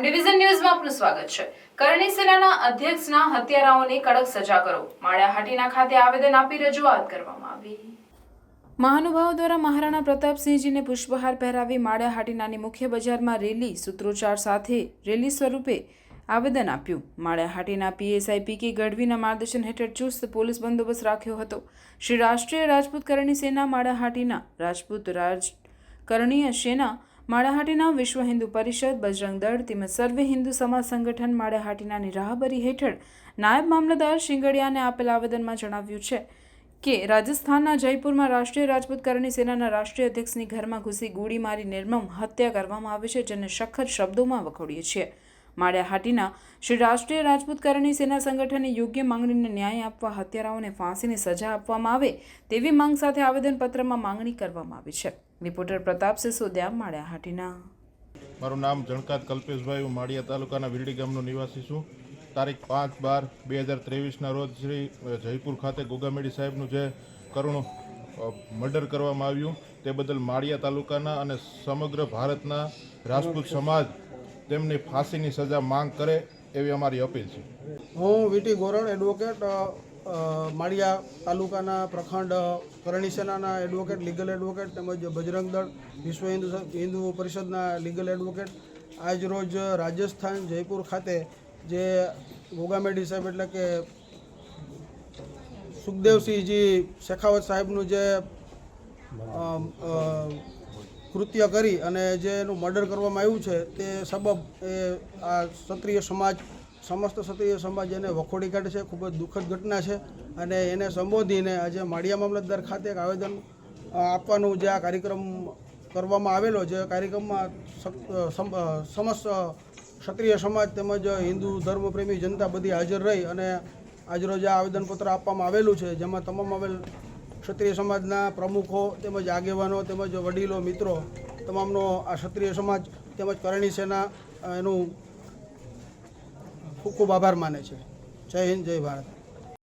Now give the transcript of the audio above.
Division ન્યૂઝમાં આપનું સ્વાગત છે. કરણી સેનાના અધ્યક્ષના હત્યારાઓને કડક સજા કરો. માળિયાહાટીના ખાતે આવેદન આપી રજૂઆત કરવામાં આવી. મહાનુભાવો દ્વારા મહારાણા પ્રતાપસિંહજીને પુષ્પહાર પહેરાવી માળિયાહાટીનાની મુખ્ય બજારમાં રેલી સૂત્રોચ્ચાર સાથે રેલી સ્વરૂપે આવેદન આપ્યું. માળિયાહાટીના પીએસઆઈ પી કે ગઢવીના માર્ગદર્શન હેઠળ ચુસ્ત પોલીસ બંદોબસ્ત રાખ્યો હતો. શ્રી રાષ્ટ્રીય રાજપૂત કરણી સેના માળિયાહાટીના રાજપૂત રાજ કરણીય સેના માળાહાટીના વિશ્વ હિન્દુ પરિષદ, બજરંગ દળ તેમજ સર્વે હિન્દુ સમાજ સંગઠન માળાહાટીનાની રાહબરી હેઠળ નાયબ મામલતદાર શિંગડિયાને આપેલ આવેદનમાં જણાવ્યું છે કે, રાજસ્થાનના જયપુરમાં રાષ્ટ્રીય રાજપૂત કરણી સેનાના રાષ્ટ્રીય અધ્યક્ષની ઘરમાં ઘૂસી ગોળી મારી નિર્મમ હત્યા કરવામાં આવી છે જેને સખત શબ્દોમાં વખોડીએ છીએ. માળિયાહાટીના શ્રી રાષ્ટ્રીય રાજપૂત કરણી સેના સંગઠને યોગ્ય માંગણીને ન્યાય આપવા હત્યારાઓને ફાંસીની સજા આપવામાં આવે તેવી માંગ સાથે આવેદનપત્રમાં માંગણી કરવામાં આવી છે. રિપોર્ટર પ્રતાપ સિસોદિયા માળિયાહાટીના મારું નામ જણકાત કલ્પેશભાઈ, હું માળિયા તાલુકાના વિરડી ગામનો નિવાસી છું. તારીખ પાંચ બાર બે હજાર ત્રેવીસના રોજ શ્રી જયપુર ખાતે ગોગામેડી સાહેબનું જે કરુણ મર્ડર કરવામાં આવ્યું, તે બદલ માળિયા તાલુકાના અને સમગ્ર ભારતના રાજપૂત સમાજ તેમની ફાંસીની સજા માંગ કરે એવી અમારી અપીલ છે. હું વીટી ગોરણ એડવોકેટ માળિયા તાલુકાના પ્રખંડ કરણી સેનાના એડવોકેટ, લીગલ એડવોકેટ તેમજ બજરંગ દળ, વિશ્વ હિન્દુ હિન્દુ પરિષદના લીગલ એડવોકેટ. આજ રોજ રાજસ્થાન જયપુર ખાતે જે ગોગામેડી સાહેબ એટલે કે સુખદેવસિંહજી શેખાવત સાહેબનું જે કૃત્ય કરી અને જે એનું મર્ડર કરવામાં આવ્યું છે, તે સબબ એ આ ક્ષત્રિય સમાજ, સમસ્ત ક્ષત્રિય સમાજ એને વખોડી કાઢે છે. ખૂબ જ દુઃખદ ઘટના છે અને એને સંબોધીને આજે માળિયા મામલતદાર ખાતે એક આવેદન આપવાનું જે આ કાર્યક્રમ કરવામાં આવેલો જે કાર્યક્રમમાં સમસ્ત ક્ષત્રિય સમાજ તેમજ હિન્દુ ધર્મપ્રેમી જનતા બધી હાજર રહી અને આજરોજ આ આવેદનપત્ર આપવામાં આવેલું છે, જેમાં તમામ આવેલ ક્ષત્રિય સમાજના પ્રમુખો તેમજ આગેવાનો તેમજ વડીલો, મિત્રો, તમામનો આ ક્ષત્રિય સમાજ તેમજ કરણી સેના એનું ખૂબ ખૂબ આભાર માને છે. જય હિન્દ, જય ભારત.